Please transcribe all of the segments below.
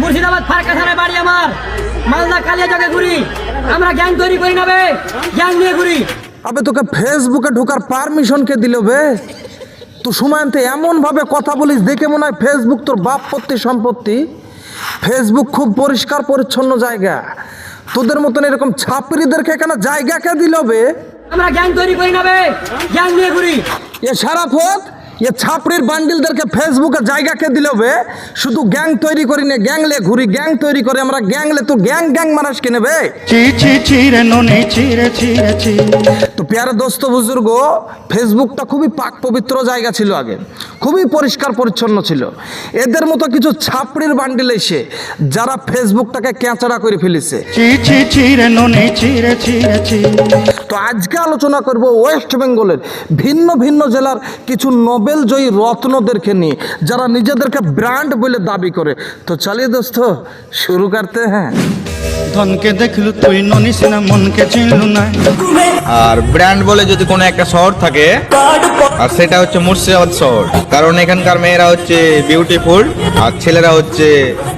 মুর্শিদাবাদ ফারাক্কা থানায় বাড়ি আমার। মালদা কালিয়া জগে ঘুরি। আমরা গ্যাং তৈরি করি না বে। গ্যাং নিয়ে ঘুরি। আবে তোকে ফেসবুকে ঢোকার পারমিশন কে দিল বে? তুই সময়তে এমন ভাবে কথা বলিস দেখে মনে হয় ফেসবুক তোর বাপ পত্তি সম্পত্তি। ফেসবুক খুব পরিষ্কার পরিচ্ছন্ন জায়গা। তোদের মতন এরকম ছাপরিদেরকে এখানে জায়গা কে দিল বে? আমরা গ্যাং তৈরি করি না বে। গ্যাং নিয়ে ঘুরি। এ সারাফত এ ছাপড়ির বান্ডিলদেরকে ফেসবুকে জায়গা কে দিল বে শুধু গ্যাং তৈরি করি না গ্যাংলে ঘুরি গ্যাং তৈরি করে আমরা গ্যাংলে তো গ্যাং গ্যাং মানুষ কিনে বে তো প্যারে দোস্ত বুজুর্গ ফেসবুকটা খুবই পাক পবিত্র জায়গা ছিল আগে খুবই পরিষ্কার পরিচ্ছন্ন ছিল এদের মতো কিছু ছাপড়ির বান্ডিল এসে যারা ফেসবুকটাকে ক্যাঁচড়া করে ফেলেছে তো আজকে আলোচনা করব ওয়েস্ট বেঙ্গলের ভিন্ন ভিন্ন জেলার কিছু নোবেল জয়ী রত্নদেরকে নিয়ে যারা নিজেদেরকে ব্র্যান্ড বলে দাবি করে। তো চালিয়ে দোস্ত শুরু করতে হ্যাঁ। ধনকে দেখলু তুই ননিস না মনকে চিনলু না। আর ব্র্যান্ড বলে যদি কোনো একটা শহর থাকে আর সেটা হচ্ছে মুর্শিদাবাদ শহর। কারণ এখানকার মেয়েরা হচ্ছে বিউটিফুল আর ছেলেরা হচ্ছে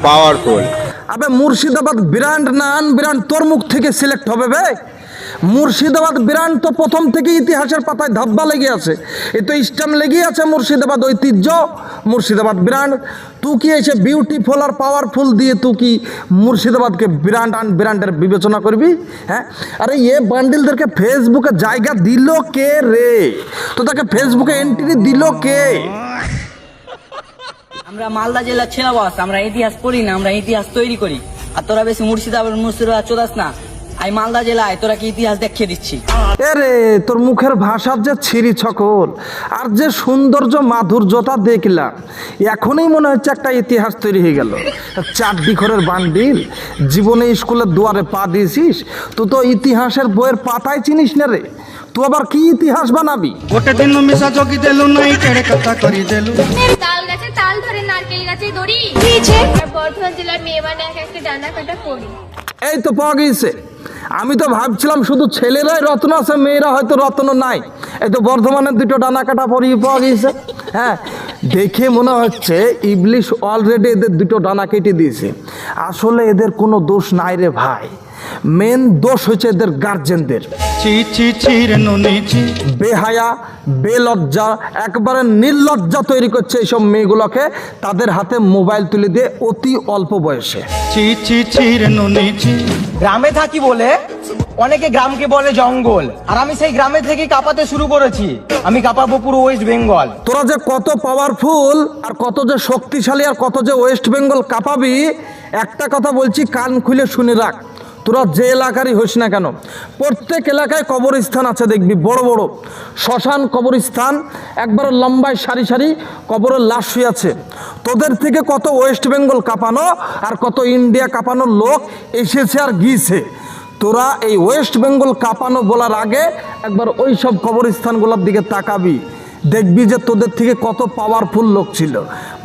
পাওয়ারফুল আবে মুর্শিদাবাদ ব্র্যান্ড না আন ব্র্যান্ড তোর মুখ থেকে সিলেক্ট হবে বে। মুর্শিদাবাদ ব্র্যান্ড তো প্রথম থেকে ইতিহাসের পাতায় ধাব্বা লেগে আছে। এ তো স্ট্যাম্প লেগে আছে মুর্শিদাবাদ ঐতিহ্য। মুর্শিদাবাদ ব্র্যান্ড তুই কি এসে বিউটিফুল আর পাওয়ারফুল দিয়ে তুই কি মুর্শিদাবাদকে ব্র্যান্ড আন ব্র্যান্ডের বিবেচনা করবি হ্যাঁ? আরে এ বান্ডিলদেরকে ফেসবুকে জায়গা দিল কে রে? তো তাকে ফেসবুকে এন্ট্রি দিল কে? আমরা মালদা জেলার ছেলে বস আমরা ইতিহাস পড়ি না, আমরা ইতিহাস তৈরি করি। আর তোরা বেশি মুর্শিদাবাদ মুর্শিদাবাদ চোদাস না। আমি মালদা জেলায় তোরা কি ইতিহাস দেখিয়ে দিচ্ছি? এরে তোর মুখের ভাষার যে ছিরি ছকল আর যে সৌন্দর্য মাধুর্যতা দেখলাম এখনই মনে হচ্ছে একটা ইতিহাস তৈরি হয়ে গেল। চার দিখরের বান্ডিল জীবনে স্কুলের দুয়ারে পা দিয়েছিস তুই তো ইতিহাসের বইয়ের পাতায় চিনিস না রে? তুই আবার কি ইতিহাস বানাবি? গোটে দিন মিশা জগি দেলু নাই কেড়ে কথা করি দেলু। তাল গাছে তাল ধরে নারকেল গাছে দড়ি। আর বর্ধমান জেলার মেয়ে মানে এক একটা ডান্ডা কাটা করি এই তো পাওয়া গিয়েছে। আমি তো ভাবছিলাম শুধু ছেলেরাই রত্ন আছে, মেয়েরা হয়তো রত্ন নাই। এই তো বর্ধমানের দুটো ডানা কাটা পরিয়ে পাওয়া গেছে। হ্যাঁ দেখে মনে হচ্ছে ইবলিশ অলরেডি এদের দুটো ডানা কেটে দিয়েছে। আসলে এদের কোনো দোষ নাই রে ভাই। মেন দোষ হচ্ছে এদের গার্জেনদের চি চি চিরে ননি চি বেহায়া বেলজ্জা একবারে নির্লজ্জা তৈরি করছে এইসব মেয়েগুলোকে। তাদের হাতে মোবাইল তুলে দিয়ে অতি অল্প বয়সে। চি চি চিরে ননি চি গ্রামে থাকি বলে অনেকে গ্রামকে বলে জঙ্গল। আর আমি সেই গ্রামে থেকে কাঁপাতে শুরু করেছি। আমি কাঁপাবো পুরো ওয়েস্ট বেঙ্গল তোরা যে কত পাওয়ারফুল আর কত যে শক্তিশালী আর কত যে ওয়েস্ট বেঙ্গল কাঁপাবি একটা কথা বলছি কান খুলে শুনে রাখ। তোরা যে এলাকারই হোস না কেন, প্রত্যেক এলাকায় কবরস্থান আছে দেখবি, বড় বড়। শ্মশান, কবরস্থান, একবার লম্বায় সারি সারি কবরের লাশ শুয়ে আছে। তোদের থেকে কত ওয়েস্ট বেঙ্গল কাঁপানো আর কত ইন্ডিয়া কাঁপানোর লোক এসেছে আর গিয়েছে। তোরা এই ওয়েস্ট বেঙ্গল কাঁপানো বলার আগে একবার ওই সব কবরস্থানগুলোর দিকে তাকাবি। দেখবি যে তোদের থেকে কত পাওয়ারফুল লোক ছিল।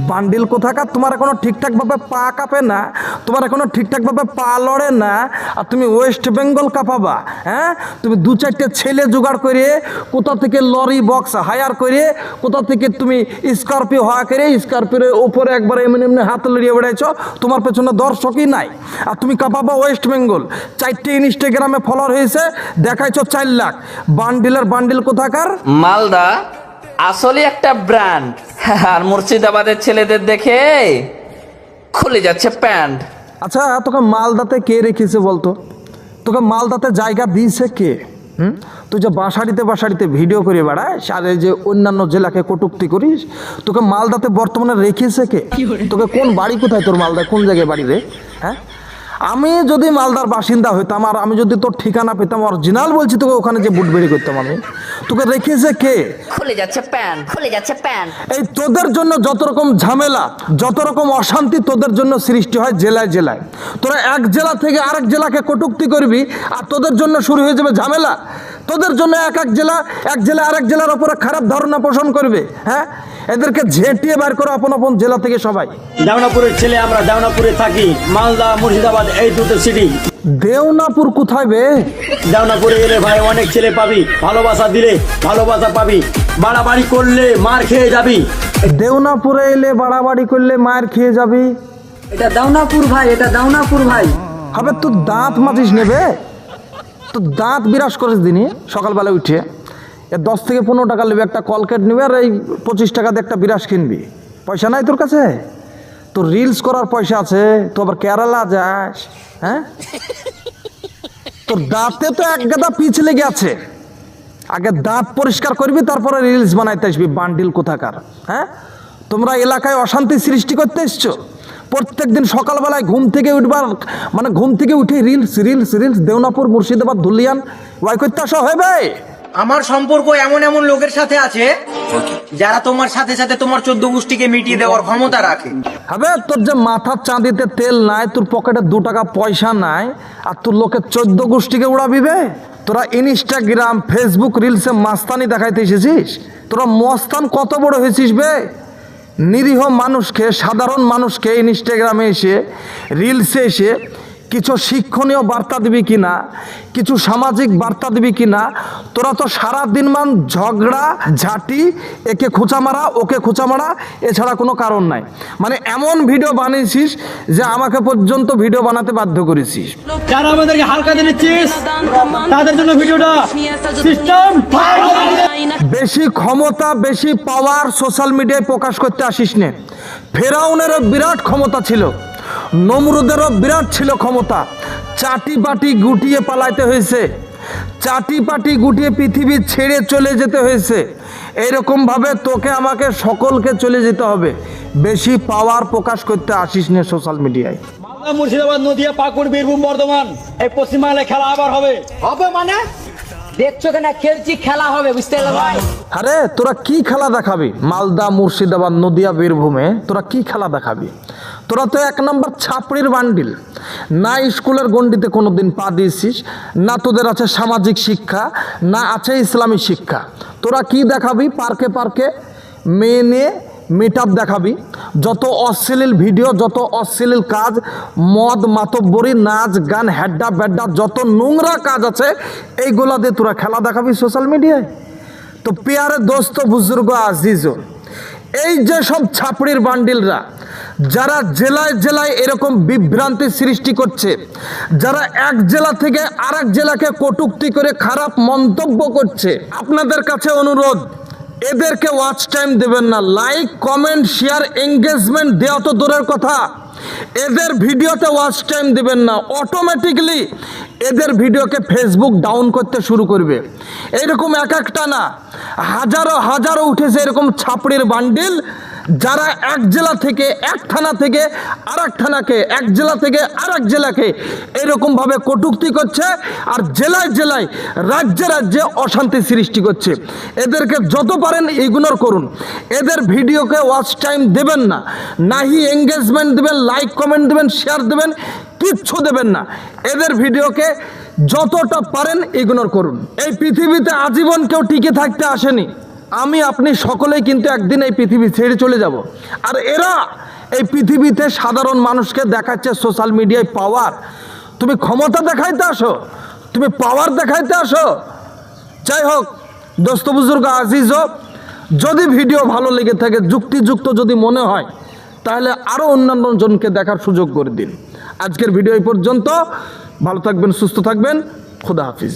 বান্ডিল কোথাকার? তোমার এখনও ঠিকঠাকভাবে পা কাঁপে না, তোমার এখনও ঠিকঠাকভাবে পা লড়ে না, আর তুমি ওয়েস্ট বেঙ্গল কাঁপাবা হ্যাঁ? তুমি দু চারটে ছেলে জোগাড় করে কোথা থেকে লরি বক্স হায়ার করে, কোথা থেকে তুমি স্করপিও হওয়া করে স্করপিওর ওপরে একবার এমনি এমনি হাত লড়িয়ে বেড়াইছ, তোমার পেছনে দর্শকই নাই। আর তুমি কাঁপাবা ওয়েস্ট বেঙ্গল। চারটে ইনস্টাগ্রামে ফলোয়ার হয়েছে, দেখাইছ চার লাখ। বান্ডিলের বান্ডিল কোথাকার? মালদা। আসলে একটা ব্র্যান্ড। আর মুর্শিদাবাদের ছেলেদের দেখে খুলে যাচ্ছে প্যান্ট। আচ্ছা তোকে মালদাতে কে রেখেছে বলতো? তোকে মালদাতে জায়গা দিয়েছে কে? হুম? তুই যে বাসাড়িতে বাসাড়িতে ভিডিও করে বেড়াস আর এই যে অন্যান্য জেলাকে কটুক্তি করিস তোকে মালদাতে বর্তমানে রেখেছে কে? তোকে কোন বাড়ি কোথায় তোর মালদায়? কোন জায়গায় বাড়ি রে? হ্যাঁ? আমি যদি মালদার বাসিন্দা হইতাম আর আমি যদি তোর ঠিকানা পেতাম অরিজিনাল বলছি তোকে ওখানে যে বুট বেরি করতাম আমি তোকে রেখেছে কে? খুলে যাচ্ছে প্যান খুলে যাচ্ছে প্যান। এই তোদের জন্য যত রকম ঝামেলা যত রকম অশান্তি তোদের জন্য সৃষ্টি হয় জেলায় জেলায়। তোরা এক জেলা থেকে আরেক জেলাকে কটুক্তি করবি আর তোদের জন্য শুরু হয়ে যাবে ঝামেলা। তোদের জন্য এক এক জেলা এক জেলা আরেক জেলার ওপরে খারাপ ধারণা পোষণ করবে হ্যাঁ? এদেরকে ঝেঁটিয়ে বার করো আপন আপন জেলা থেকে সবাই। দেওনাপুরের ছেলে আমরা দেওনাপুরে থাকি মালদা মুর্শিদাবাদ এই দুটো সিটি দেওনাপুর কোথায় বে? দেওনাপুরে এলে ভাই অনেক ছেলে পাবি ভালোবাসা দিলে ভালোবাসা পাবি বাড়াবাড়ি করলে মার খেয়ে যাবি। দেওনাপুরে এলে বাড়াবাড়ি করলে মার খেয়ে যাবি। এটা দাউনাপুর ভাই এটা দাউনাপুর ভাই। হবে তোর দাঁত মাজিস নেবে তোর দাঁত বিরাস করে দিনই, সকালবেলা উঠে। এ দশ থেকে পনেরো টাকা নেবে একটা কলকেট নেবে আর এই পঁচিশ টাকা দিয়ে একটা বিরাস কিনবি। পয়সা নাই তোর কাছে? তোর রিলস করার পয়সা আছে, তো আবার কেরালা যাস হ্যাঁ? তোর দাঁতে তো এক গাদা লেগে আছে। আগে দাঁত পরিষ্কার করবি, তারপরে রিলস বানাইতে আসবি, বান্ডিল কোথাকার হ্যাঁ? তোমরা এলাকায় অশান্তি সৃষ্টি করতে এসছো? প্রত্যেক দিন সকালবেলায় ঘুম থেকে উঠবার মানে ঘুম থেকে উঠে reels reels reels Deonapur Murshidabad Dhulian Y করতে আসা হবে। আমার সম্পর্ক এমন এমন লোকের সাথে আছে যারা তোমার সাথে সাথে তোমার চোদ্দ গোষ্ঠীকে মিটিয়ে দেওয়ার ক্ষমতা রাখে। হবে তোর যে মাথার চাঁদিতে তেল নাই তোর পকেটে দু টাকা পয়সা নাই আর তোর লোকের চোদ্দ গোষ্ঠীকে উড়াবি বে? তোরা ইনস্টাগ্রাম ফেসবুক রিলসে মাস্তানি দেখাইতে এসেছিস? তোরা মস্তান কত বড় হয়েছিস বে? নিরীহ মানুষকে সাধারণ মানুষকে ইনস্টাগ্রামে এসে রিলসে এসে কিছু শিক্ষণীয় বার্তা দিবি কিনা? কিছু সামাজিক বার্তা দিবি কিনা? তোরা তো সারা দিন মান ঝগড়া ঝাঁটি একে খোঁচা মারা ওকে খোঁচা মারা এছাড়া কোনো কারণ নাই। মানে এমন ভিডিও বানিয়েছিস যে আমাকে পর্যন্ত ভিডিও বানাতে বাধ্য করেছিস। যারা আমাদেরকে হালকা দিচ্ছিস তাদের জন্য ভিডিওটা সিস্টেম বেশি ক্ষমতা বেশি পাওয়ার সোশ্যাল মিডিয়ায় প্রকাশ করতে আসিস নে। ফেরাউনেরও বিরাট ক্ষমতা ছিল। নমরুদেরও বিরাট ছিল ক্ষমতা। চাটি পাটি গুটিয়ে পালাইতে হয়েছে। চাটি পাটি গুটিয়ে পৃথিবী ছেড়ে চলে যেতে হয়েছে। এইরকমভাবে তোকে আমাকে সকলকে চলে যেতে হবে। বেশি পাওয়ার প্রকাশ করতে আসিস নে সোশ্যাল মিডিয়ায় মালদা মুর্শিদাবাদ নদিয়া পাকুড় বীরভূম বর্ধমান এই পশ্চিমবাংলায় খেলা আবার হবে। হবে মানে? দেখছ কেন খেলছি খেলা হবে বুঝতে পারলে ভাই? আরে তোরা কি খেলা দেখাবি? মালদা মুর্শিদাবাদ নদিয়া বীরভূমে তোরা কি খেলা দেখাবি? তোরা তো এক নম্বর ছাপড়ির বান্ডিল। না স্কুলের গণ্ডিতে কোনো দিন পা দিয়েছিস, না তোদের আছে সামাজিক শিক্ষা, না আছে ইসলামী শিক্ষা। তোরা কি দেখাবি পার্কে পার্কে? মেয়ে নিয়ে মিট দেখাবি। যত অশ্লীল ভিডিও, যত অশ্লীল কাজ, মদ, মাতব্বরি, নাচ, গান হ্যাড্ডা ব্যাড্ডা, যত নোংরা কাজ আছে, এইগুলা দিয়ে তোরা খেলা দেখাবি সোশ্যাল মিডিয়ায় তো পেয়ারে দোস্ত, বুজুর্গ আজিজ এই যে সব ছাপড়ির বান্ডিলরা, যারা জেলায় জেলায় এরকম বিভ্রান্তি সৃষ্টি করছে, যারা এক জেলা থেকে আর জেলাকে কটুক্তি করে খারাপ মন্তব্য করছে, আপনাদের কাছে অনুরোধ, এদেরকে ওয়াচ টাইম দেবেন না লাইক কমেন্ট শেয়ার এঙ্গেজমেন্ট দেওয়া তো দূরের কথা। এদের ভিডিওতে ওয়াচ টাইম দিবেন না অটোমেটিকলি এদের ভিডিওকে ফেসবুক ডাউন করতে শুরু করবে। এরকম এক একটা না, হাজারো হাজারো উঠেছে এরকম ছাপড়ির বান্ডিল যারা এক জেলা থেকে এক থানা থেকে আর এক থানাকে, এক জেলা থেকে আর এক জেলাকে এরকমভাবে কটুক্তি করছে আর জেলায় জেলায়, রাজ্যে রাজ্যে অশান্তি সৃষ্টি করছে। এদেরকে যত পারেন ইগনোর করুন। এদের ভিডিওকে ওয়াচ টাইম দেবেন না। নাহি এঙ্গেজমেন্ট দেবেন লাইক কমেন্ট দেবেন শেয়ার দেবেন, কিচ্ছু দেবেন না। এদের ভিডিওকে যতটা পারেন ইগনোর করুন। এই পৃথিবীতে আজীবন কেউ টিকে থাকতে আসেনি। আমি, আপনি সকলেই কিন্তু একদিন এই পৃথিবী ছেড়ে চলে যাব। আর এরা এই পৃথিবীতে সাধারণ মানুষকে দেখাচ্ছে সোশ্যাল মিডিয়ায় পাওয়ার। তুমি ক্ষমতা দেখাইতে আসো, তুমি পাওয়ার দেখাইতে আসো। যাই হোক, দোস্ত বুজুর্গ আজিজ হোক যদি ভিডিও ভালো লেগে থাকে, যুক্তিযুক্ত যদি মনে হয়, তাহলে আরও অন্যান্য জনকে দেখার সুযোগ করে দিন। আজকের ভিডিও এই পর্যন্ত। ভালো থাকবেন, সুস্থ থাকবেন। খুদা হাফিজ।